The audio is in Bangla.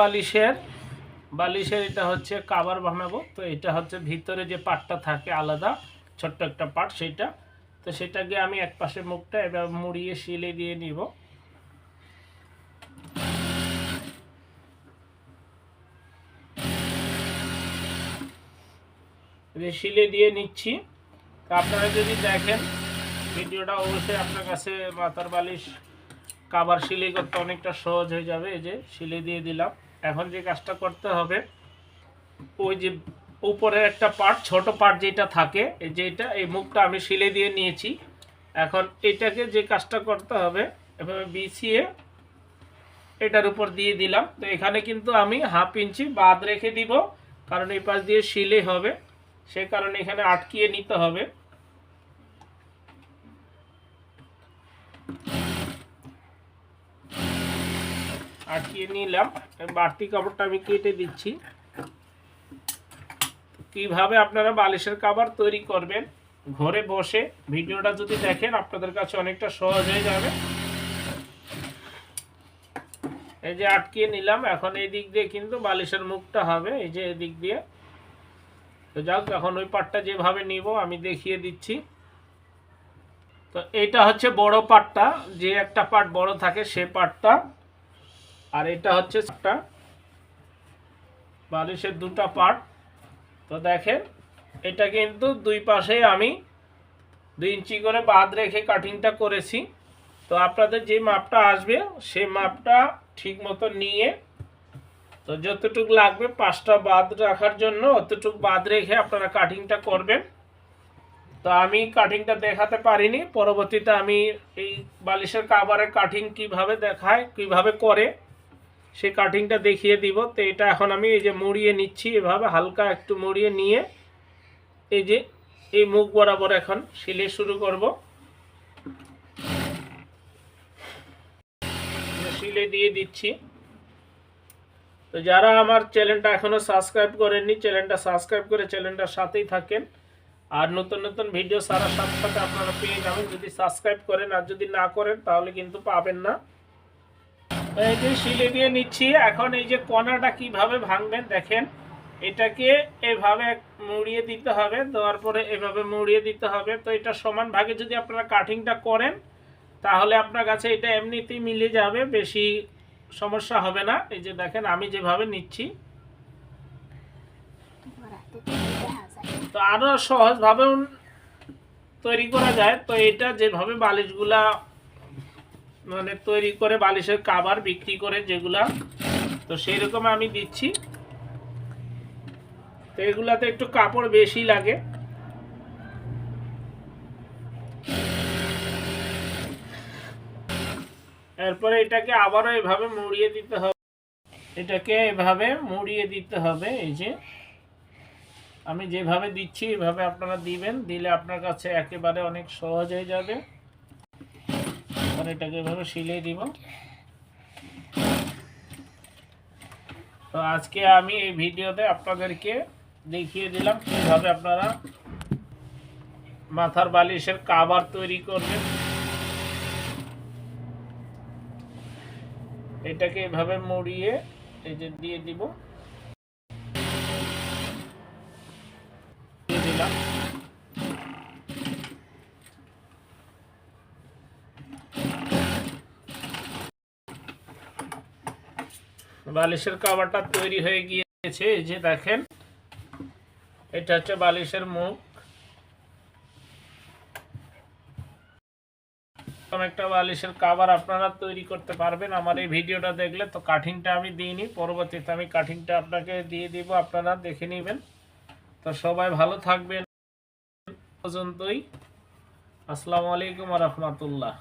বালিশের বালিশের এটা হচ্ছে কাবার বানাবো। তো এটা হচ্ছে ভিতরে যে পাটটা থাকে আলাদা, ছোট্ট একটা পাট, সেটা। তো সেটাকে আমি এক পাশে মুখটা এবার মুড়িয়ে, শিলে দিয়ে নিব। শিলে দিয়ে নিচ্ছি। তো আপনারা যদি দেখেন, ভিডিওটা অবশ্যই আপনার কাছে মাথার বালিশ কাবার সিলাই করতে অনেকটা সহজ হয়ে যাবে। এই যে, শিলে দিয়ে দিলাম। এখন যে কাজটা করতে হবে, ওই যে উপরের একটা পার্ট ছোট পার্ট যেটা থাকে, এই যে এটা এই মুখটা আমি সিলে দিয়ে নিয়েছি। এখন এটাকে যে কাজটা করতে হবে, এভাবে বিছিয়ে এটার উপর দিয়ে দিলাম। তো এখানে কিন্তু আমি হাফ ইঞ্চি বাদ রেখে দিব, কারণ এই পাশ দিয়ে শিলে হবে। সে কারণে এখানে আটকিয়ে নিতে হবে। আটকিয়ে নিলাম। বাড়তি কাপড়টা আমি কেটে দিচ্ছি। কীভাবে আপনারা বালিশের কাবার তৈরি করবেন, ঘরে বসে ভিডিওটা যদি দেখেন, আপনাদের কাছে অনেকটা সহজ হয়ে যাবে। এই যে আটকিয়ে নিলাম। এখন এই দিক দিয়ে কিন্তু বালিশের মুখটা হবে। এই যে এদিক দিয়ে। তো যাক, এখন ওই পাটটা যেভাবে নিব, আমি দেখিয়ে দিচ্ছি। তো এটা হচ্ছে বড় পাটটা। যে একটা পাট বড় থাকে, সে পাটটা আর এটা হচ্ছে একটা বালিশের দুটা পার্ট তো দেখেন, এটা কিন্তু দুই পাশে আমি দুই ইঞ্চি করে বাদ রেখে কাটিংটা করেছি। তো আপনাদের যে মাপটা আসবে সেই মাপটা ঠিক মতো নিয়ে তো যতটুক লাগবে পাঁচটা বাদ রাখার জন্য অতটুক বাদ রেখে আপনারা কাটিংটা করবেন। তো আমি কাটিংটা দেখাতে পারিনি, পরবর্তীতে আমি এই বালিশের কাবারের কাটিং কীভাবে দেখায়, কীভাবে করে সেই কাটিংটা দেখিয়ে দিব। তো এটা এখন আমি এই যে মুড়িয়ে নিচ্ছি এভাবে, হালকা একটু মুড়িয়ে নিয়ে এই যে এই মুখ বরাবর এখন সিলে শুরু করব। সিলে দিয়ে দিচ্ছি। তো যারা আমার চ্যানেলটা এখনও সাবস্ক্রাইব করেননি, চ্যানেলটা সাবস্ক্রাইব করে চ্যানেলটার সাথেই থাকেন। আর নতুন নতুন ভিডিও সারার সাথে সাথে আপনারা পেয়ে যাবেন। যদি সাবস্ক্রাইব করেন আর যদি না করেন, তাহলে কিন্তু পাবেন না। যে শিলে দিয়ে নিচ্ছি, এখন এই যে কণাটা কীভাবে ভাঙবেন দেখেন, এটাকে এভাবে মুড়িয়ে দিতে হবে, দেওয়ার পরে এভাবে মুড়িয়ে দিতে হবে। তো এটা সমান ভাগে যদি আপনারা কাটিংটা করেন, তাহলে আপনার কাছে এটা এমনিতেই মিলে যাবে, বেশি সমস্যা হবে না। এই যে দেখেন, আমি যেভাবে নিচ্ছি। তো আরও সহজভাবেও তৈরি করা যায়। তো এটা যেভাবে বালিশগুলা মানে তৈরি করে বালিশের কাবার বিক্রি করে যেগুলা। তো সেই রকম আমি দিচ্ছি। তো এগুলাতে একটু কাপড় বেশি লাগে। এরপরে এটাকে আবারও এভাবে মুড়িয়ে দিতে হবে। এটাকে এভাবে মুড়িয়ে দিতে হবে, এই যে। আমি যেভাবে দিচ্ছি, এভাবে আপনারা দিবেন। দিলে আপনার কাছে একেবারে অনেক সহজ হয়ে যাবে। এখন এটাকে এভাবে সিলিয়ে দিব। তো আজকে আমি এই ভিডিওতে আপনাদেরকে দেখিয়ে দিলাম কীভাবে আপনারা মাথার বালিশের কাবার তৈরি করবেন। এটাকে এভাবে মুড়িয়ে এই যে দিয়ে দিব দিয়ে দিলাম বালিশের কাভারটা তৈরি হয়ে গিয়েছে, এই যে দেখেন। এটা হচ্ছে বালিশের মুখ। একটা বালিশের কাভার আপনারা তৈরি করতে পারবেন। আমার এই ভিডিওটা দেখলে তো কাঠিংটা আমি দিইনি, পরবর্তীতে আমি কাঠিংটা আপনাকে দিয়ে দিব, আপনারা দেখে নেবেন। তো সবাই ভালো থাকবেন। পর্যন্তই। আসসালামু আলাইকুম রহমতুল্লাহ।